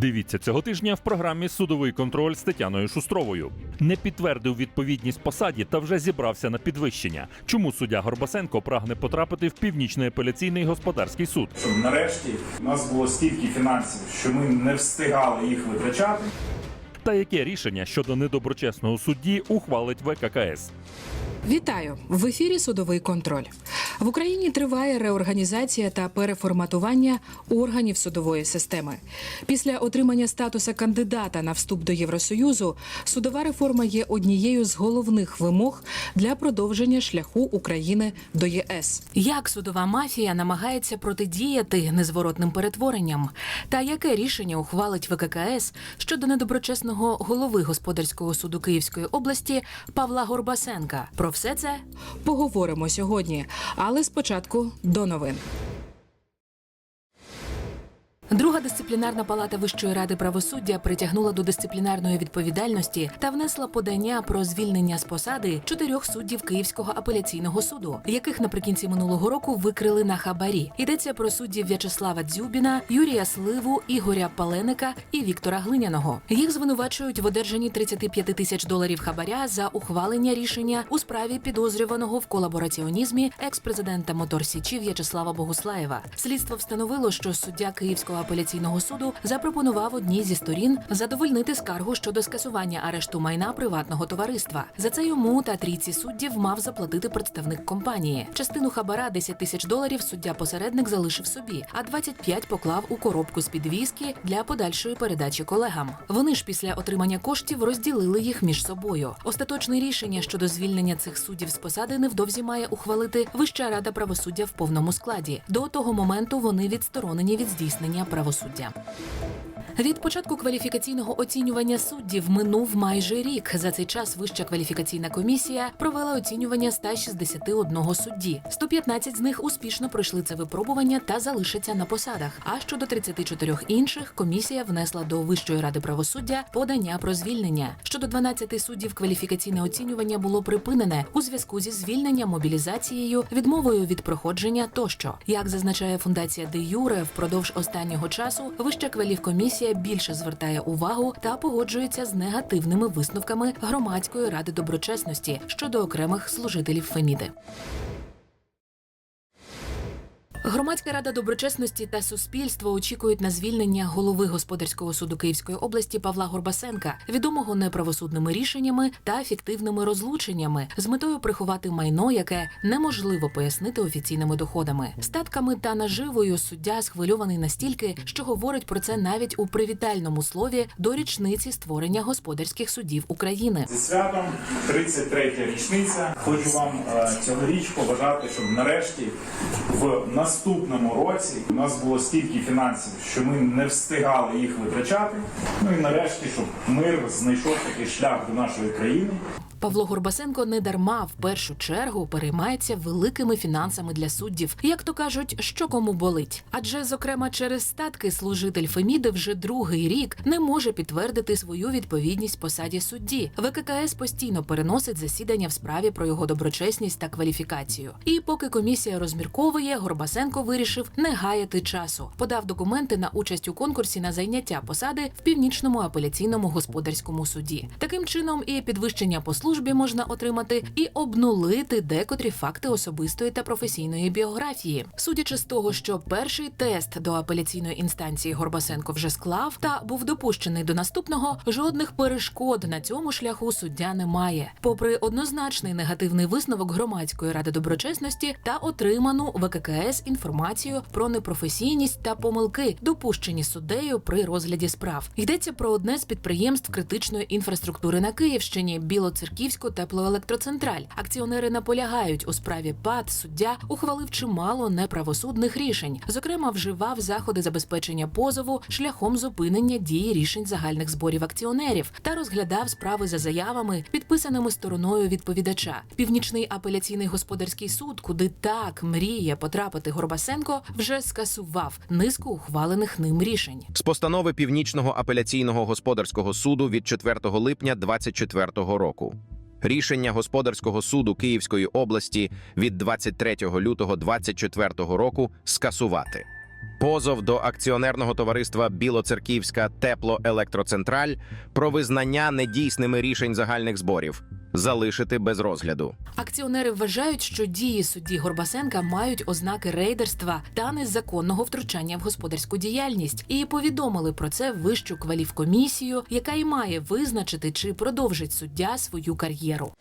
Дивіться цього тижня в програмі Судовий контроль з Тетяною Шустровою. Не підтвердив відповідність посаді та вже зібрався на підвищення. Чому суддя Горбасенко прагне потрапити в північний апеляційний господарський суд? щоб нарешті у нас було стільки фінансів, що ми не встигали їх витрачати. Та яке рішення щодо недоброчесного судді ухвалить ВККС? Вітаю в ефірі Судовий контроль. В Україні триває реорганізація та переформатування органів судової системи. Після отримання статуса кандидата на вступ до Євросоюзу судова реформа є однією з головних вимог для продовження шляху України до ЄС. Як судова мафія намагається протидіяти незворотним перетворенням? Та яке рішення ухвалить ВККС щодо недоброчесного голови господарського суду Київської області Павла Горбасенка? Про все це Поговоримо сьогодні, але спочатку до новин. Друга дисциплінарна палата Вищої ради правосуддя притягнула до дисциплінарної відповідальності та внесла подання про звільнення з посади чотирьох суддів Київського апеляційного суду, яких наприкінці минулого року викрили на хабарі. Йдеться про суддів В'ячеслава Дзюбіна, Юрія Сливу, Ігоря Паленика і Віктора Глиняного. Їх звинувачують в одержанні 35 тисяч доларів хабаря за ухвалення рішення у справі підозрюваного в колабораціонізмі екс-президента Мотор Січі В'ячеслава Богуслаєва. Слідство встановило, що суддя Київського апеляційного суду запропонував одній зі сторін задовольнити скаргу щодо скасування арешту майна приватного товариства. За це йому та трійці суддів мав заплатити представник компанії. Частину хабара 10 тисяч доларів суддя посередник залишив собі, а 25 поклав у коробку з під віскі для подальшої передачі колегам. Вони ж після отримання коштів розділили їх між собою. Остаточне рішення щодо звільнення цих суддів з посади невдовзі має ухвалити Вища рада правосуддя в повному складі. До того моменту вони відсторонені від здійснення правосуддя. Від початку кваліфікаційного оцінювання суддів минув майже рік. За цей час Вища кваліфікаційна комісія провела оцінювання 161 судді. 115 з них успішно пройшли це випробування та залишаться на посадах. А щодо 34 інших комісія внесла до Вищої ради правосуддя подання про звільнення. Щодо 12 суддів кваліфікаційне оцінювання було припинене у зв'язку зі звільненням, мобілізацією, відмовою від проходження тощо. Як зазначає фундація Де Юре, впродовж останнього часу Вища кваліфкомісія більше звертає увагу та погоджується з негативними висновками громадської ради доброчесності щодо окремих служителів Феміди. Громадська рада доброчесності та суспільство очікують на звільнення голови господарського суду Київської області Павла Горбасенка, відомого неправосудними рішеннями та фіктивними розлученнями, з метою приховати майно, яке неможливо пояснити офіційними доходами, статками та наживою. Суддя схвильований настільки, що говорить про це навіть у привітальному слові до річниці створення господарських судів України. Зі святом 33 річниця. Хочу вам е, цьогоріч побажати, щоб нарешті в наступному році у нас було стільки фінансів, що ми не встигали їх витрачати. Ну і нарешті, щоб мир знайшов такий шлях до нашої країни. Павло Горбасенко не дарма в першу чергу переймається великими фінансами для суддів, як то кажуть, що кому болить. Адже, зокрема, через статки служитель Феміди вже другий рік не може підтвердити свою відповідність посаді судді. ВККС постійно переносить засідання в справі про його доброчесність та кваліфікацію. І поки комісія розмірковує, Горбасенко вирішив не гаяти часу. Подав документи на участь у конкурсі на зайняття посади в північному апеляційному господарському суді. Таким чином, і підвищення по службі можна отримати, і обнулити декотрі факти особистої та професійної біографії. Судячи з того, що перший тест до апеляційної інстанції Горбасенко вже склав та був допущений до наступного, жодних перешкод на цьому шляху суддя немає. Попри однозначний негативний висновок громадської ради доброчесності та отриману ВККС інформацію про непрофесійність та помилки, допущені суддею при розгляді справ. Йдеться про одне з підприємств критичної інфраструктури на Київщині Білоцерківську теплоелектроцентраль. Акціонери наполягають у справі ПАД. Суддя ухвалив чимало неправосудних рішень. Зокрема, вживав заходи забезпечення позову шляхом зупинення дії рішень загальних зборів акціонерів та розглядав справи за заявами, підписаними стороною відповідача. Північний апеляційний господарський суд, куди так мріє потрапити Горбасенко, вже скасував низку ухвалених ним рішень. з постанови Північного апеляційного господарського суду від 4 липня 2024 року. Рішення господарського суду Київської області від 23 лютого 2024 року скасувати. позов до акціонерного товариства Білоцерківська теплоелектроцентраль про визнання недійсними рішень загальних зборів, залишити без розгляду. Акціонери вважають, що дії судді Горбасенка мають ознаки рейдерства та незаконного втручання в господарську діяльність, і повідомили про це вищу кваліфкомісію, яка й має визначити, чи продовжить суддя свою кар'єру.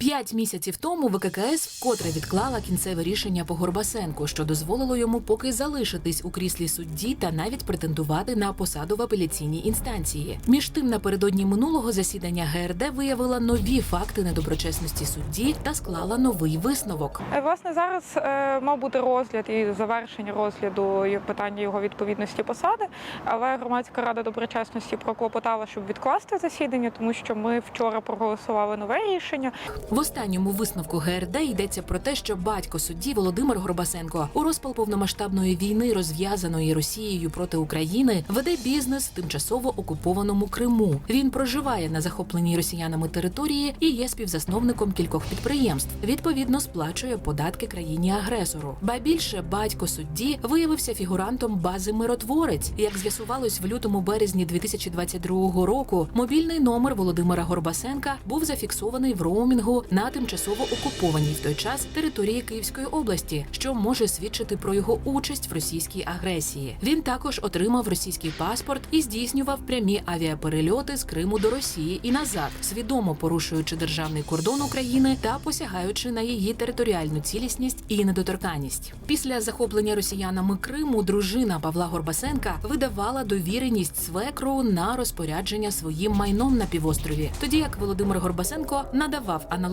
П'ять місяців тому ВККС вкотре відклала кінцеве рішення по Горбасенку, що дозволило йому поки залишитись у кріслі судді та навіть претендувати на посаду в апеляційній інстанції. Між тим, напередодні минулого засідання ГРД виявила нові факти недоброчесності судді та склала новий висновок. Е, Власне, зараз е, мав бути розгляд і завершення розгляду і питання його відповідності посади. Але громадська рада доброчесності проклопотала, щоб відкласти засідання, тому що ми вчора проголосували нове рішення. В останньому висновку ГРД йдеться про те, що батько судді Володимир Горбасенко у розпал повномасштабної війни, розв'язаної Росією проти України, веде бізнес в тимчасово окупованому Криму. Він проживає на захопленій росіянами території і є співзасновником кількох підприємств. Відповідно, сплачує податки країні агресору. Ба більше батько судді виявився фігурантом бази Миротворець. Як з'ясувалось в лютому березні 2022 року, мобільний номер Володимира Горбасенка був зафіксований в роумінгу на тимчасово окупованій в той час території Київської області, що може свідчити про його участь в російській агресії. Він також отримав російський паспорт і здійснював прямі авіаперельоти з Криму до Росії і назад, свідомо порушуючи державний кордон України та посягаючи на її територіальну цілісність і недоторканність. Після захоплення росіянами Криму дружина Павла Горбасенка видавала довіреність свекру на розпорядження своїм майном на півострові, тоді як Володимир Горбасенко надавав аналогічні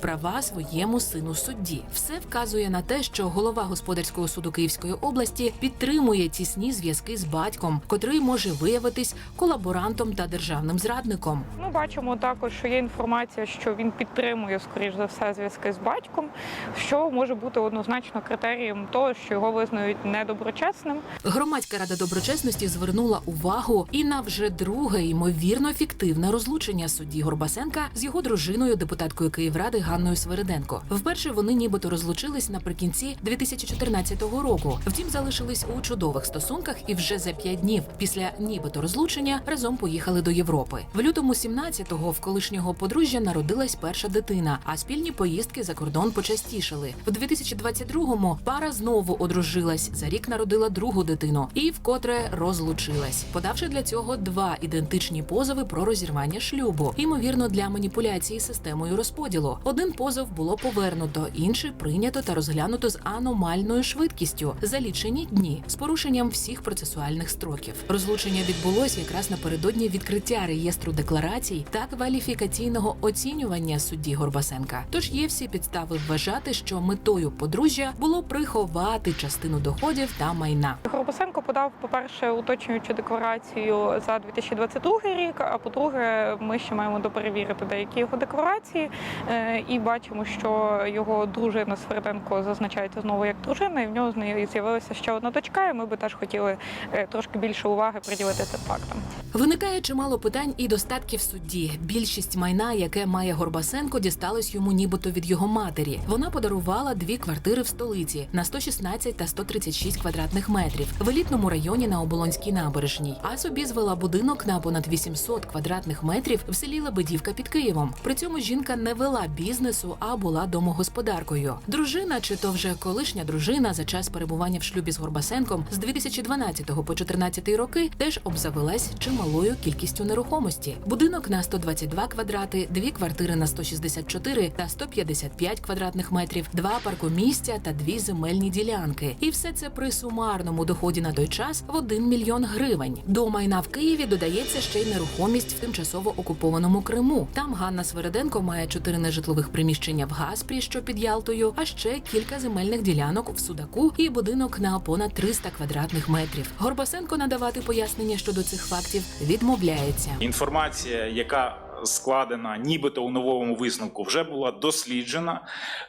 права своєму сину судді. Все вказує на те, що голова господарського суду Київської області підтримує тісні зв'язки з батьком, котрий може виявитись колаборантом та державним зрадником. Ми бачимо також, що є інформація, що він підтримує, скоріш за все, зв'язки з батьком, що може бути однозначно критерієм того, що його визнають недоброчесним. Громадська рада доброчесності звернула увагу і на вже друге ймовірно фіктивне розлучення судді Горбасенка з його дружиною, депутаткою Київради Ганною Свериденко. Вперше вони нібито розлучились наприкінці 2014 року. Втім, залишились у чудових стосунках і вже за п'ять днів після нібито розлучення разом поїхали до Європи. В лютому 17-го в колишнього подружжя народилась перша дитина, а спільні поїздки за кордон почастішали. В 2022-му пара знову одружилась. За рік народила другу дитину і вкотре розлучилась, подавши для цього два ідентичні позови про розірвання шлюбу, ймовірно, для маніпуляції системою розподілу. Один позов було повернуто, інший прийнято та розглянуто з аномальною швидкістю за лічені дні з порушенням всіх процесуальних строків. Розлучення відбулось якраз напередодні відкриття реєстру декларацій та кваліфікаційного оцінювання судді Горбасенка. Тож є всі підстави вважати, що метою подружжя було приховати частину доходів та майна. Горбасенко подав, по-перше, уточнюючу декларацію за 2022 рік. А по-друге, ми ще маємо доперевірити деякі його декларації. Е, І бачимо, що його дружина Сверденко зазначається знову як дружина, і в нього з нею з'явилася ще одна дочка. І ми би теж хотіли е, трошки більше уваги приділити цим фактам. Виникає чимало питань і достатків судді. Більшість майна, яке має Горбасенко, дісталось йому нібито від його матері. Вона подарувала дві квартири в столиці на 116 та 136 квадратних метрів в елітному районі на Оболонській набережній. А собі звела будинок на понад 800 квадратних метрів в селі Лебедівка під Києвом. При цьому жінка не вела бізнесу, а була домогосподаркою. Дружина, чи то вже колишня дружина, за час перебування в шлюбі з Горбасенком з 2012 по 2014 роки теж обзавелась чималою кількістю нерухомості. Будинок на 122 квадрати, дві квартири на 164 та 155 квадратних метрів, два паркомісця та дві земельні ділянки. І все це при сумарному доході на той час в 1 мільйон гривень. До майна в Києві додається ще й нерухомість в тимчасово окупованому Криму. Там Ганна Свериденко має чотири нежитлових приміщення в Гаспрі, що під Ялтою, а ще кілька земельних ділянок в Судаку і будинок на понад 300 квадратних метрів. Горбасенко надавати пояснення щодо цих фактів відмовляється. Інформація, яка складена нібито у новому висновку, вже була досліджена,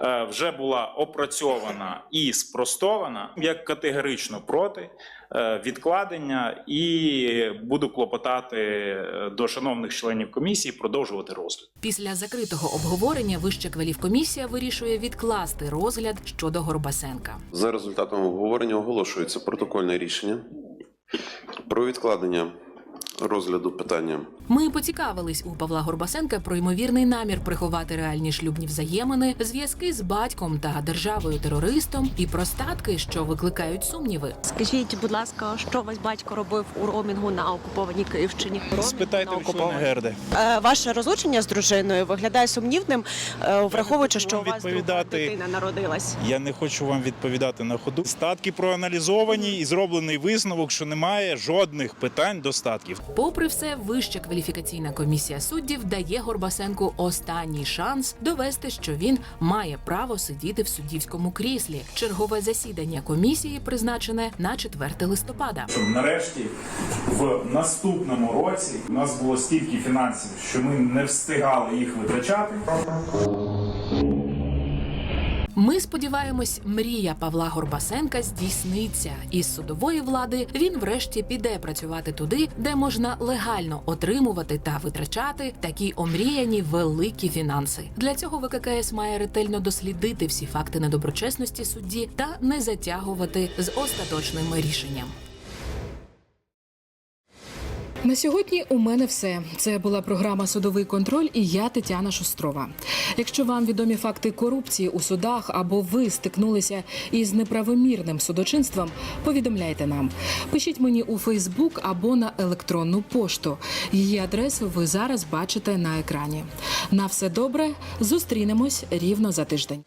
е, вже була опрацьована і спростована. Я категорично проти відкладення і буду клопотати е, до шановних членів комісії продовжувати розгляд. Після закритого обговорення Вища кваліфкомісія вирішує відкласти розгляд щодо Горбасенка. За результатом обговорення оголошується протокольне рішення про відкладення розгляду питання Ми поцікавились у Павла Горбасенка про ймовірний намір приховати реальні шлюбні взаємини, зв'язки з батьком та державою терористом і про статки, що викликають сумніви. Скажіть, будь ласка, що ваш батько робив у роумінгу на окупованій Київщині? Спитайте члена ГЕРДи. Е, Ваше розлучення з дружиною виглядає сумнівним, е, враховуючи, що у вас друга відповідати. дитина народилась. Я не хочу вам відповідати на ходу. Статки проаналізовані і зроблений висновок, що немає жодних питань до статків. Попри все, вища кваліфікаційна комісія суддів дає Горбасенку останній шанс довести, що він має право сидіти в суддівському кріслі. Чергове засідання комісії призначене на 4 листопада. Щоб нарешті в наступному році у нас було стільки фінансів, що ми не встигали їх витрачати. Ми сподіваємось, мрія Павла Горбасенка здійсниться. Із судової влади він врешті піде працювати туди, де можна легально отримувати та витрачати такі омріяні великі фінанси. Для цього ВККС має ретельно дослідити всі факти недоброчесності судді та не затягувати з остаточним рішенням. На сьогодні у мене все. Це була програма Судовий контроль і я Тетяна Шустрова. Якщо вам відомі факти корупції у судах або ви стикнулися із неправомірним судочинством, повідомляйте нам. Пишіть мені у Фейсбук або на електронну пошту. Її адресу ви зараз бачите на екрані. На все добре. Зустрінемось рівно за тиждень.